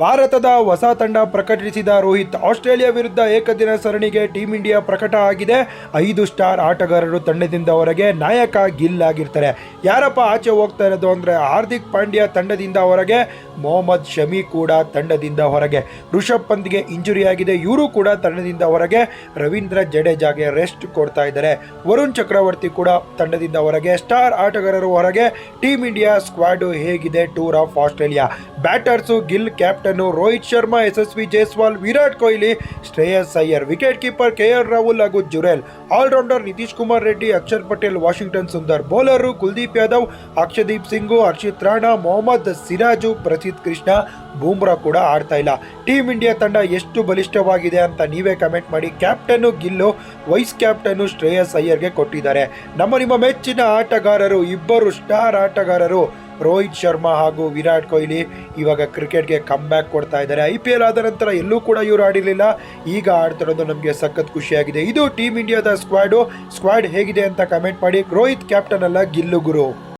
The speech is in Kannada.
ಭಾರತದ ಹೊಸ ತಂಡ ಪ್ರಕಟಿಸಿದ ರೋಹಿತ್ ಆಸ್ಟ್ರೇಲಿಯಾ ವಿರುದ್ಧ ಏಕದಿನ ಸರಣಿಗೆ ಟೀಂ ಇಂಡಿಯಾ ಪ್ರಕಟ ಆಗಿದೆ. ಐದು ಸ್ಟಾರ್ ಆಟಗಾರರು ತಂಡದಿಂದ ಹೊರಗೆ ನಾಯಕ ಗಿಲ್ ಆಗಿರ್ತಾರೆ. ಯಾರಪ್ಪ ಆಚೆ ಹೋಗ್ತಾ ಇರೋದು ಅಂದರೆ ಹಾರ್ದಿಕ್ ಪಾಂಡ್ಯ ತಂಡದಿಂದ ಹೊರಗೆ, ಮೊಹಮ್ಮದ್ ಶಮಿ ಕೂಡ ತಂಡದಿಂದ ಹೊರಗೆ. ಋಷಭ್ ಪಂತ್ಗೆ ಇಂಜುರಿ ಆಗಿದೆ, ಇವರು ಕೂಡ ತಂಡದಿಂದ ಹೊರಗೆ. ರವೀಂದ್ರ ಜಡೇಜಾಗೆ ರೆಸ್ಟ್ ಕೊಡ್ತಾ ಇದ್ದಾರೆ. ವರುಣ್ ಚಕ್ರವರ್ತಿ ಕೂಡ ತಂಡದಿಂದ ಹೊರಗೆ. ಸ್ಟಾರ್ ಆಟಗಾರರು ಹೊರಗೆ, ಟೀಂ ಇಂಡಿಯಾ ಸ್ಕ್ವಾಡು ಹೇಗಿದೆ, tour of Australia. Batters Gill captain Rohit Sharma, Yashasvi Jaiswal, Virat Kohli, Shreyas Iyer, wicket keeper K R Rahul ಹಾಗೂ Jurel. Allrounder Nitish Kumar Reddy, Akshar Patel, Washington Sundar, bowler Kuldeep Yadav, Akashdeep Singh, Harshit Rana, Mohammed Siraj Prasidh Krishna Bumrah ಕೂಡ ಆಡ್ತಾ ಇಲ್ಲ. ಟೀಮ್ ಇಂಡಿಯಾ ತಂಡ ಎಷ್ಟು ಬಲಿಷ್ಠವಾಗಿದೆ ಅಂತ ನೀವೇ ಕಮೆಂಟ್ ಮಾಡಿ. Captain Gill, vice captain Shreyas ಅಯ್ಯರ್ಗೆ ಕೊಟ್ಟಿದ್ದಾರೆ. ನಮ್ಮ ನಿಮ್ಮ ಮೆಚ್ಚಿನ ಆಟಗಾರರು ಇಬ್ಬರು ಸ್ಟಾರ್ ಆಟಗಾರರು. ರೋಹಿತ್ ಶರ್ಮಾ ಹಾಗೂ ವಿರಾಟ್ ಕೊಹ್ಲಿ ಇವಾಗ ಕ್ರಿಕೆಟ್ಗೆ ಕಮ್ ಬ್ಯಾಕ್ ಕೊಡ್ತಾ ಇದ್ದಾರೆ. ಐ ಪಿ ಎಲ್ ಆದ ನಂತರ ಎಲ್ಲೂ ಕೂಡ ಇವರು ಆಡಿರಲಿಲ್ಲ. ಈಗ ಆಡ್ತಿರೋದು ನಮಗೆ ಸಖತ್ ಖುಷಿಯಾಗಿದೆ. ಇದು ಟೀಮ್ ಇಂಡಿಯಾದ ಸ್ಕ್ವಾಡು ಸ್ಕ್ವಾಡ್ ಹೇಗಿದೆ ಅಂತ ಕಮೆಂಟ್ ಮಾಡಿ. ರೋಹಿತ್ ಕ್ಯಾಪ್ಟನ್ ಅಲ್ಲ ಗಿಲ್ಲು ಗುರು.